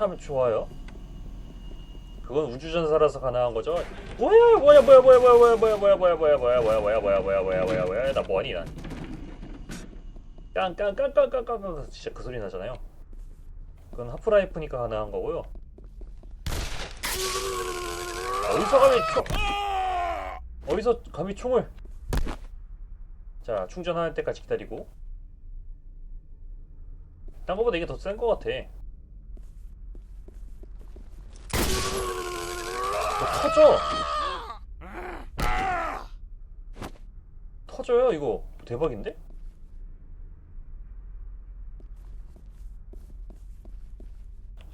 참 좋아요. 그건 우주전사라서 가능한 거죠. 뭐야 뭐야 뭐야 뭐야 뭐야 뭐야 뭐야 뭐야 뭐야 뭐야 뭐야 뭐야 뭐야 뭐야 뭐야 뭐야 뭐야 나 뭐하니 난. 깡깡깡깡깡깡깡 진짜 그 소리 나잖아요. 그건 하프라이프니까 가능한 거고요. 아, 어디서 감히 총 어디서 감히 총을 자 충전할 때까지 기다리고 딴 거보다 이게 더 센 거 같아 어, 터져 터져요 이거 대박인데?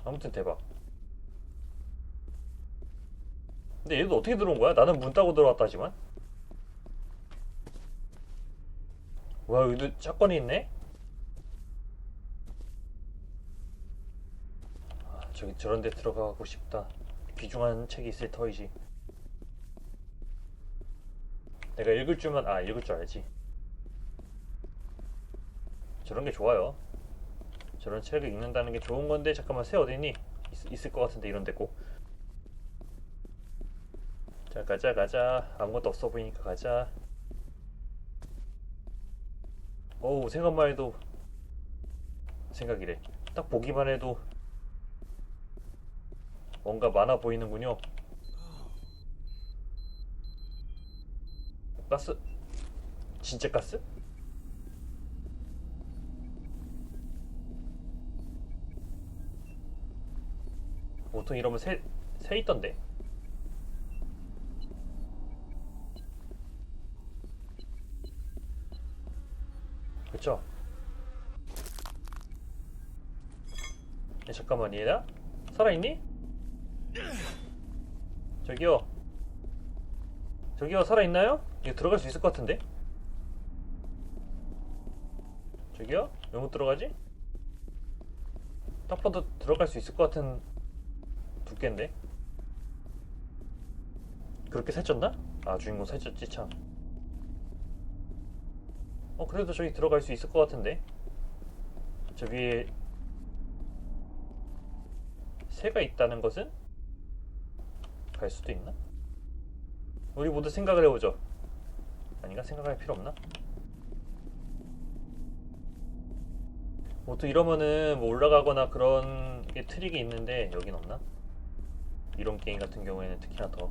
아무튼 대박 근데 얘도 어떻게 들어온 거야? 나는 문 따고 들어왔다지만 와 여기도 사건이 있네? 아, 저기 저런 데 들어가고 싶다 귀중한 책이 있을 터이지. 내가 읽을 줄만 아 읽을 줄 알지. 저런 게 좋아요. 저런 책을 읽는다는 게 좋은 건데 잠깐만 새 어디니? 있, 있을 것 같은데 이런 데고. 자 가자 가자. 아무것도 없어 보이니까 가자. 어우 생각만 해도 생각이래. 딱 보기만 해도 뭔가 많아 보이는군요 가스 진짜 가스? 보통 이러면 새, 새 있던데 그쵸? 야, 잠깐만 얘야? 살아있니? 저기요 저기요 살아있나요? 이거 들어갈 수 있을 것 같은데? 저기요? 왜 못 들어가지? 딱 봐도 들어갈 수 있을 것 같은 두께인데? 그렇게 살쪘나? 아 주인공 살쪘지 참 어 그래도 저기 들어갈 수 있을 것 같은데 저 위에 새가 있다는 것은 갈 수도 있나? 우리 모두 생각을 해보죠 아닌가? 생각할 필요 없나? 보통 이러면은 뭐 올라가거나 그런 게 트릭이 있는데 여긴 없나? 이런 게임 같은 경우에는 특히나 더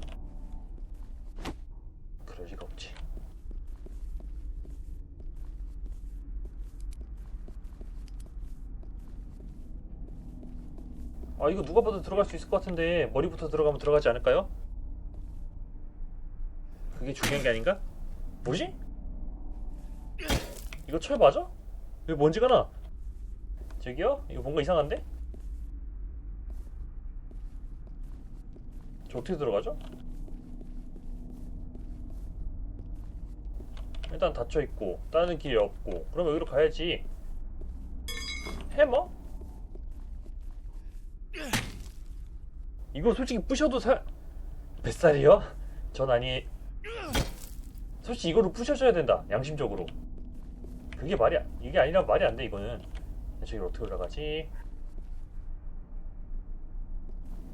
그럴 리가 없지 아 이거 누가 봐도 들어갈 수 있을 것 같은데 머리부터 들어가면 들어가지 않을까요? 그게 중요한 게 아닌가? 뭐지? 이거 철 맞아? 왜 먼지가 나? 저기요? 이거 뭔가 이상한데? 저 어떻게 들어가죠? 일단 닫혀 있고 다른 길이 없고 그럼 여기로 가야지 해머? 이거 솔직히 부셔도 살 뱃살이요? 전 아니 솔직히 이거로 부셔줘야 된다 양심적으로 그게 말이 안- 이게 아니라 말이 안 돼 이거는 저기로 어떻게 올라가지?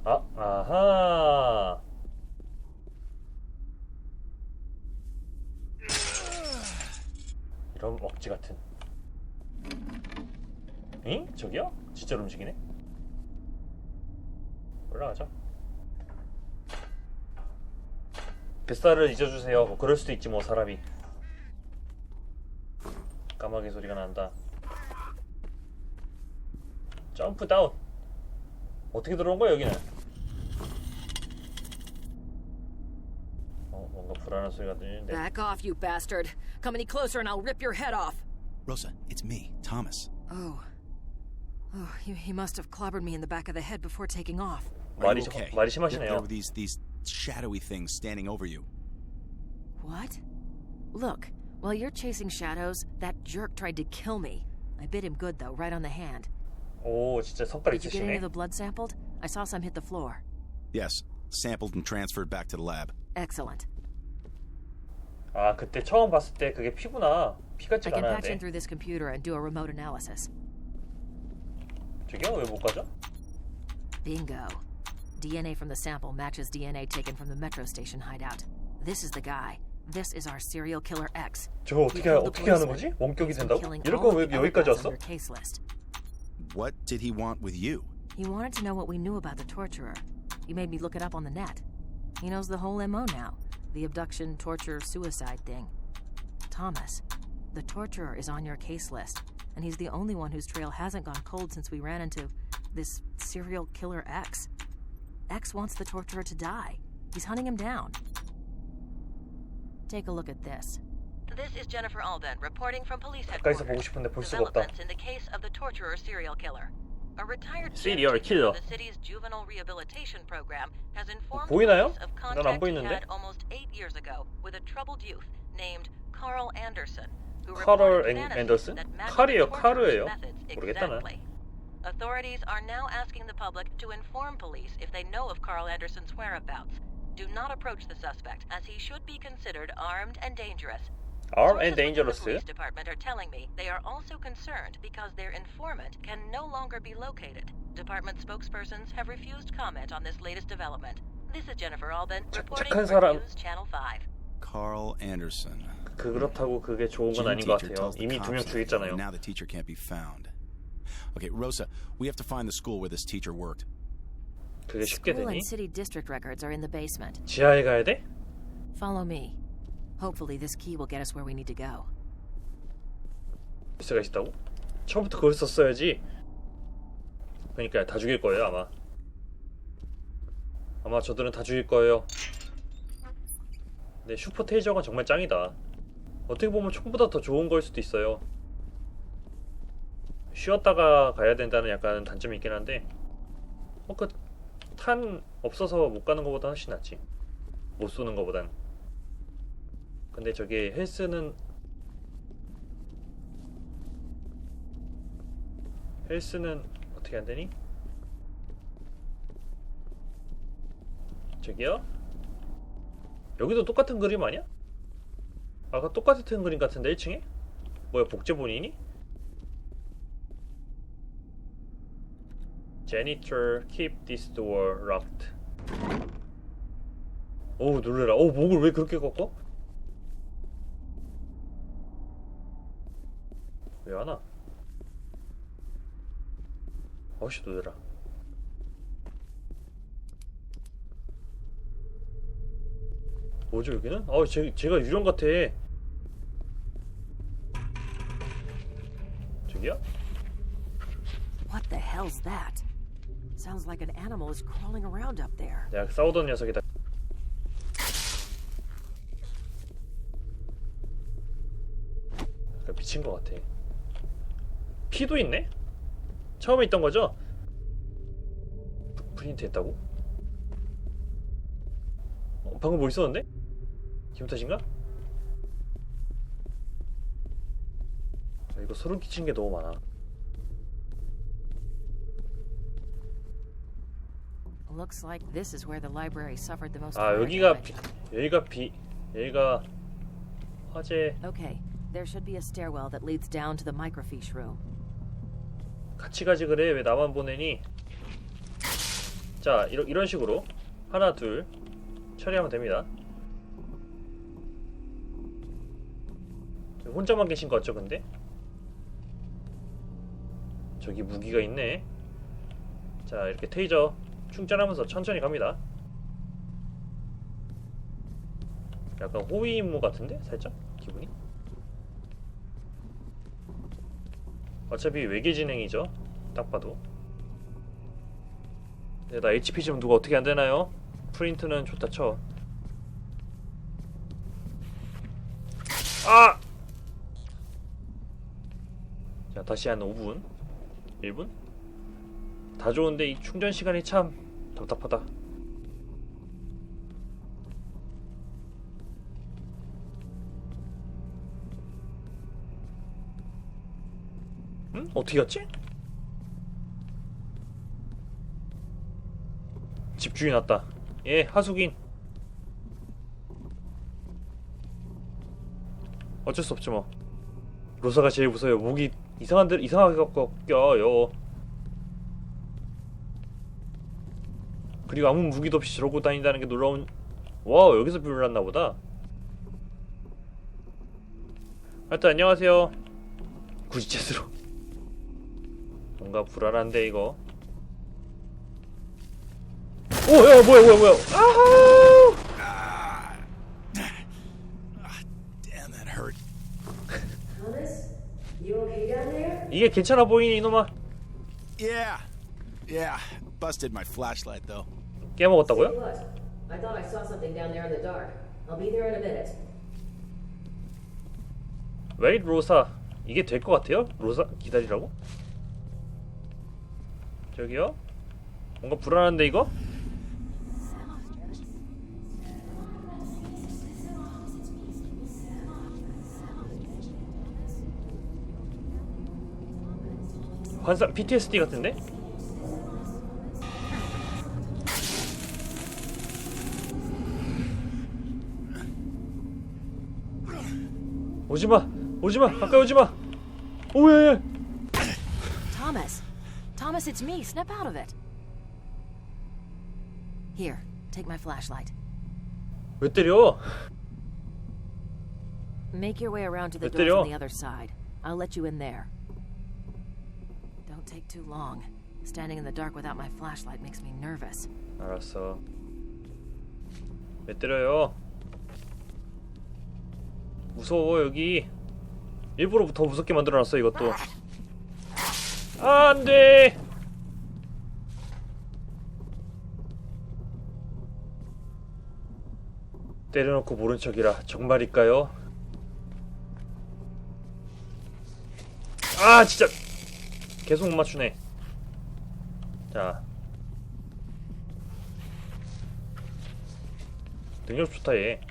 아 아하 이런 억지 같은 응? 저기요? 진짜로 움직이네? 올라가죠. 뱃살을 잊어주세요. 뭐 그럴 수도 있지 뭐 사람이. 까마귀 소리가 난다. 점프 다운. 어떻게 들어온 거야 여기는? 어 뭔가 불안한 소리가 들리는데. Back off, you bastard. Come any closer and I'll rip your head off. Rosa, it's me, Thomas. Oh. Oh, he, he must have clobbered me in the back of the head before taking off. Are 말이 you okay? 말이 There, 심하시네요. there were these these shadowy things standing over you. What? Look, while you're chasing shadows, that jerk tried to kill me. I bit him good, though, right on the hand. 오 진짜 성깔 Did you get any 있으시네. of the blood sampled? I saw some hit the floor. Yes, sampled and transferred back to the lab. Excellent. 아 그때 처음 봤을 때 그게 피구나. 피 I 같지가 can patch in 않았는데. through this computer and do a remote analysis. 저기요 왜 못 가죠? Bingo. DNA from the sample matches DNA taken from the metro station hideout. This is the guy. This is our serial killer X. 저거 어떻게 어떻게 하는 거지? 원격이 된다고? 이럴 거면 왜 여기까지 왔어? Your case list. What did he want with you? He wanted to know what we knew about the torturer. He made me look it up on the net. He knows the whole MO now the abduction, torture, suicide thing. Thomas, the torturer is on your case list, and he's the only one whose trail hasn't gone cold since we ran into this serial killer X. X wants the torturer to die. He's hunting him down. Take a look at this. This is Jennifer Alden reporting from police 가까이서 보고 싶은데 볼 수가 없다. in the case of the torturer serial killer. A retired Serial teacher killer. of the city's juvenile rehabilitation program has informed 보이나요? police of 난 안 contact he 보이는데? had almost eight years ago with a troubled youth named Carl Anderson, who Carl reported An- fantasies Anderson? that matched 칼이에요, the torturer's 카르예요. methods 모르겠다, 난. exactly. Authorities are now asking the public to inform police if they know of Carl Anderson's whereabouts. Do not approach the suspect, as he should be considered armed and dangerous. Arm Sources and within the dangerous. police department are telling me they are also concerned because their informant can no longer be located. Department spokespersons have refused comment on this latest development. This is Jennifer Alban 착- reporting 착한 for 사람. News Channel 5. Carl Anderson. 그 그렇다고 그게 좋은 건 Gym 아닌 것 teacher 같아요. tells the 이미 두 명 cops that 죽였잖아요. Now the teacher can't be found. Okay, Rosa, we have to find the school where this teacher worked. 그게 쉽게 School 되니? and city district records are in the basement. 지하에 가야 돼? Follow me. Hopefully this key will get us where we need to go. 열쇠가 있다고? 처음부터 그걸 썼어야지. 그러니까 다 죽일 거예요 아마. 아마 저들은 다 죽일 거예요. 근데 슈퍼 테이저가 정말 짱이다. 어떻게 보면 총보다 더 좋은 걸 수도 있어요. 쉬었다가 가야 된다는 약간 단점이 있긴 한데, 어, 그, 탄 없어서 못 가는 것보다 훨씬 낫지. 못 쏘는 것보단. 근데 저게 헬스는 헬스는 어떻게 안 되니? 저기요? 여기도 똑같은 그림 아니야? 아까 똑같은 그림 같은데 1층에? 뭐야 복제본이니? Janitor, keep this door locked. 어우 놀래라. 어우 목을 왜 그렇게 꺾어? 왜안 와? 어씨 놀래라. 뭐죠 여기는? 아, 제, 제가 유령 같아. 저기야? What the hell's that? Sounds like an animal is crawling around up there. 내가 싸우던 녀석이다. 약간 미친 것 같아. 피도 있네? 처음에 있던 거죠? 프- 프린트 했다고? 어, 방금 뭐 있었는데? 기분 탓인가? 아, 이거 소름 끼치는 게 너무 많아. Looks like this is where the library suffered the most 아 여기가 비. 여기가 비 여기가 화재 Okay, there should be a stairwell that leads down to the microfiche room. 같이 가지 그래 왜 나만 보내니 자 이런, 이런 식으로 하나 둘 처리하면 됩니다 혼자만 계신 거 같죠 근데 저기 무기가 있네 자 이렇게 테이저 충전하면서 천천히 갑니다 약간 호위 임무 같은데 살짝 기분이 어차피 외계 진행이죠. 딱 봐도. 네, 나 HP 좀 누가 어떻게 안 되나요? 프린트는 좋다 쳐. 아! 자, 다시 한 5분. 1분? 다 좋은데 이 충전 시간이 참 답답하다. 응? 어떻게 갔지? 집주인 왔다. 예, 하숙인. 어쩔 수 없지 뭐. 로사가 제일 무서워요. 목이 이상한 데 이상하게 꺾여요. 그리고 아무 무기도 없이 저러고 다닌다는 게 놀라운 와 여기서 불났나 보다 하여튼 안녕하세요 구지챗으로 뭔가 불안한데 이거 오야 뭐야 뭐야 뭐야 there? 이게 괜찮아 보이니 이놈아 Yeah. Yeah. Busted my flashlight, though. 깨먹었다고요? What? I thought I saw something down there in the dark. I'll be there in a minute. 웨이트 로사 이게 될 것 같아요? 로사 기다리라고? 저기요? 뭔가 불안한데 이거? 환상 PTSD 같은데? 오지마 오지마 가까이 오지마 오예 Thomas! Thomas, it's me. Snap out of it. Here, take my flashlight. 왜 때려? Make your way around to the 왜 door 때려? from the other side. I'll let you in there. Don't take too long. Standing in the dark without my flashlight makes me nervous. 알았어 왜 때려요? 무서워 여기. 일부러 더 무섭게 만들어놨어 이것도. 아 안돼! 때려놓고 모른 척이라 정말일까요? 아 진짜! 계속 못 맞추네. 자. 능력 좋다 얘.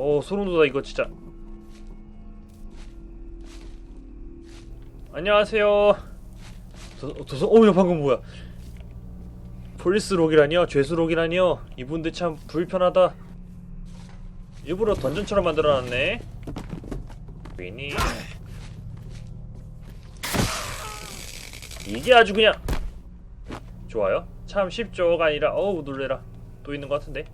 오 소름 돋아 이거 진짜. 안녕하세요. 도, 도서 어야 방금 뭐야? 폴리스록이라니요? 죄수록이라니요? 이분들 참 불편하다. 일부러 던전처럼 만들어놨네. 위니. 이게 아주 그냥 좋아요. 참 쉽죠가 아니라 어우 놀래라 또 있는 것 같은데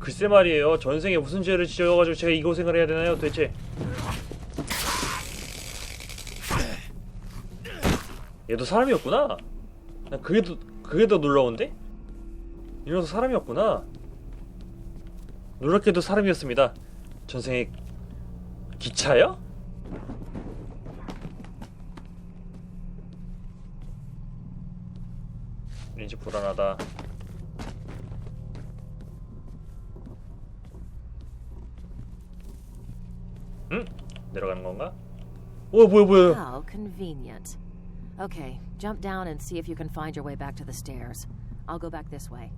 글쎄 말이에요. 전생에 무슨 죄를 지어가지고 제가 이 고생을 해야 되나요? 도대체? 얘도 사람이었구나. 난 그게 더 그게 더 놀라운데? 이 녀석 사람이었구나. 놀랍게도 사람이었습니다. 전생에 기차요? 왠지 불안하다. 내려가는 건가? 오 뭐야 뭐야? How convenient. Okay, jump down and see if you can find your way back to the stairs. I'll go back this way.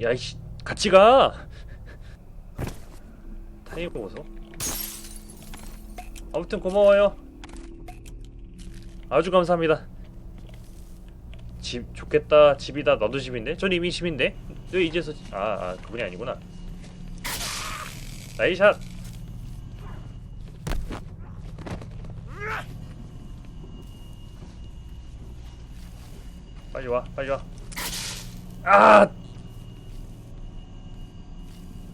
야이씨 같이 가. 타이밍 보소. 아무튼 고마워요. 아주 감사합니다. 집 좋겠다 집이다 너도 집인데 전 이미 집인데 너 이제서 아, 아 그분이 아니구나 나이샷 빨리 와 빨리 와아!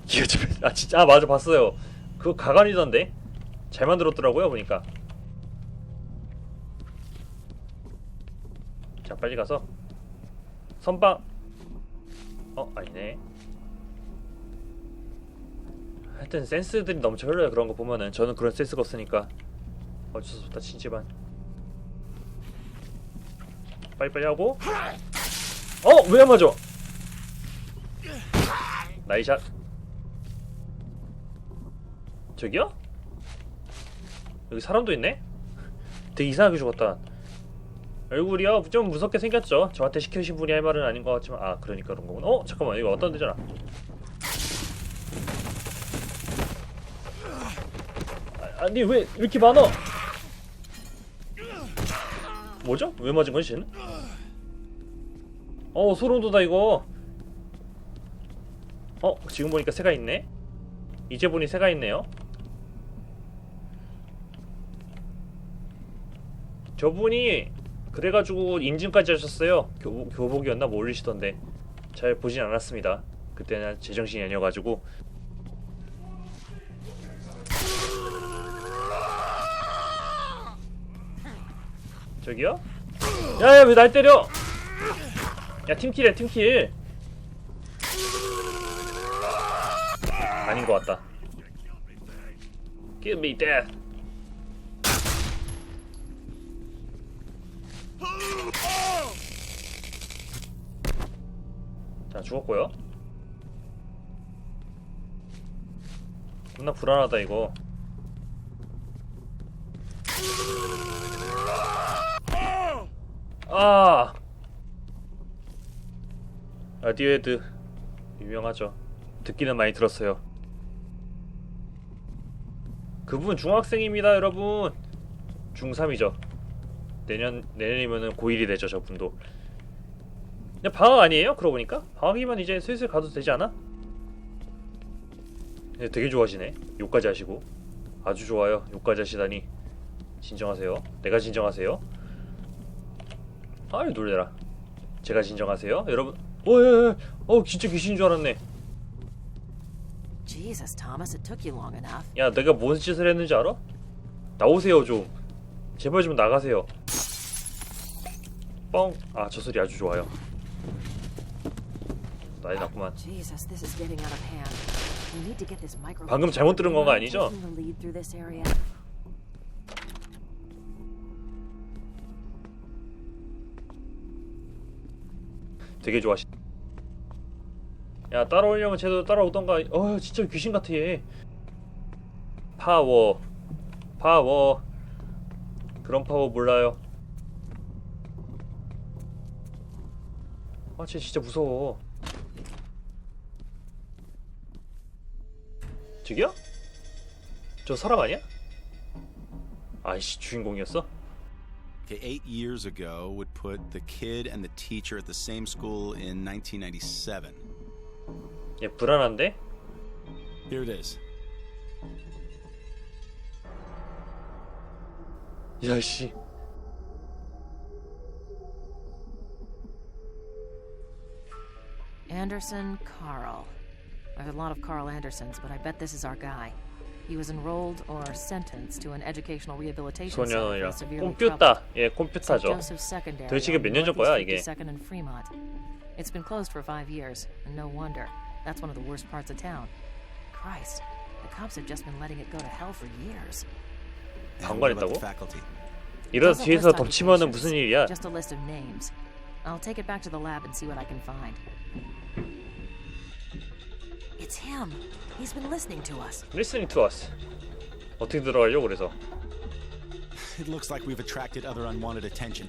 기어 집에 아 진짜 아 맞아 봤어요. 그거 가관이던데? 잘 만들었더라고요 보니까. 자 빨리 가서. 선빵. 어 아니네. 하여튼 센스들이 넘쳐 흘러요 그런 거 보면은. 저는 그런 센스가 없으니까. 어쩔 수 없다 친지반 빨리빨리 하고 어! 왜 안 맞아 나이샷 저기요? 여기 사람도 있네? 되게 이상하게 죽었다 얼굴이요 좀 무섭게 생겼죠. 저한테 시켜주신 분이 할 말은 아닌 것 같지만 아 그러니까 그런 거구나. 어 잠깐만 이거 어떤 데잖아. 아, 아니 왜 이렇게 많아? 뭐죠? 왜 맞은 거지 쟤는? 어 소름 돋아 이거. 어 지금 보니까 새가 있네. 이제 보니 새가 있네요. 저분이 그래가지고 인증까지 하셨어요. 교, 교복이었나 뭐 올리시던데 잘 보진 않았습니다. 그때는 제정신이 아니어가지고 저기요? 야야 왜 날 때려? 야 팀킬해 팀킬 아닌 것 같다. Give me death. 자 죽었고요. 겁나 불안하다 이거. 아. 라디오헤드 유명하죠. 듣기는 많이 들었어요. 그분 중학생입니다, 여러분. 중3이죠. 내년 내년이면은 고1이 되죠, 저분도. 근데 방학 아니에요? 그러고 보니까 방학이면 이제 슬슬 가도 되지 않아? 네, 되게 좋아하시네. 욕까지 하시고 아주 좋아요. 욕까지 하시다니 진정하세요. 내가 진정하세요. 아유 놀래라. 제가 진정하세요, 여러분. 어예, 어 진짜 귀신인 줄 알았네. Jesus, Thomas, it took you long enough. 야 내가 뭔 짓을 했는지 알아? 나오세요 좀 제발 좀 나가세요 뻥 아 저 소리 아주 좋아요 난리 났구만 Jesus, this is getting out of hand. We need to get this microphone. 방금 잘못 들은 건 아니죠? 되게 좋아하시 야 따라오려면 쟤도 따라오던가 어 진짜 귀신 같아 얘 파워 파워 그런 파워 몰라요 아쟤 진짜 무서워 저기요? 저 사람 아니야? 아이씨 주인공이었어? Okay, eight years ago would put the kid and the teacher at the same school in 1997. 얘 불안한데? Here it is. 야씨 Anderson Carl. I've a lot of Carl Andersons, but I bet this is our guy. He was enrolled or sentenced to an educational rehabilitation center for 소년이라 the severely troubled. 컴퓨터 예 St. 컴퓨터죠 Joseph Secondary. 도대체 on 몇 년 전 거야, Northeast 이게? 52nd and Fremont. It's been closed for five years, and no wonder. That's one of the worst parts of town. Christ, the cops have just been letting it go to hell for years. And what about 방관했다고? the faculty? 이러다 Doesn't 뒤에서 list 덮치면은 occupations, 무슨 일이야 Just a list of names. I'll take it back to the lab and see what I can find. It's him. He's been listening to us. Listening to us 어떻게 들어가려고 그래서 It looks like we've attracted other unwanted attention.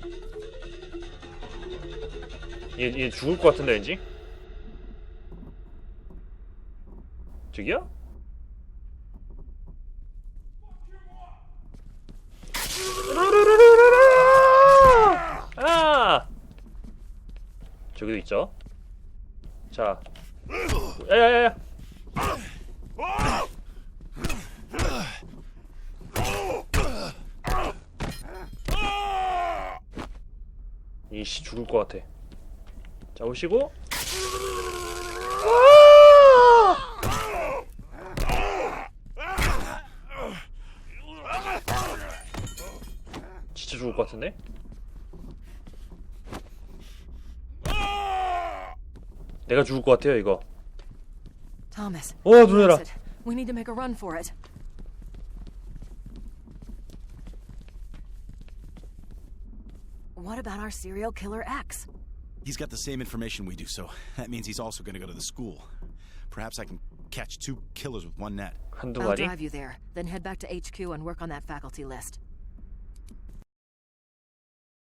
얘, 얘 죽을 것 같은데 왠지 저기요? 아! 저기도 있죠. 자, 야야야야. 이씨 죽을 것 같아. 자 오시고. 진짜 죽을 것 같은데? 내가 죽을 것 같아요 이거. Thomas. 어 the 놀래라. exit. We need to make a run for it. about our serial killer X. He's got the same information we do, so that means he's also going to go to the school. Perhaps I can catch two killers with one net. I'll drive you there, then head back to HQ and work on that faculty list.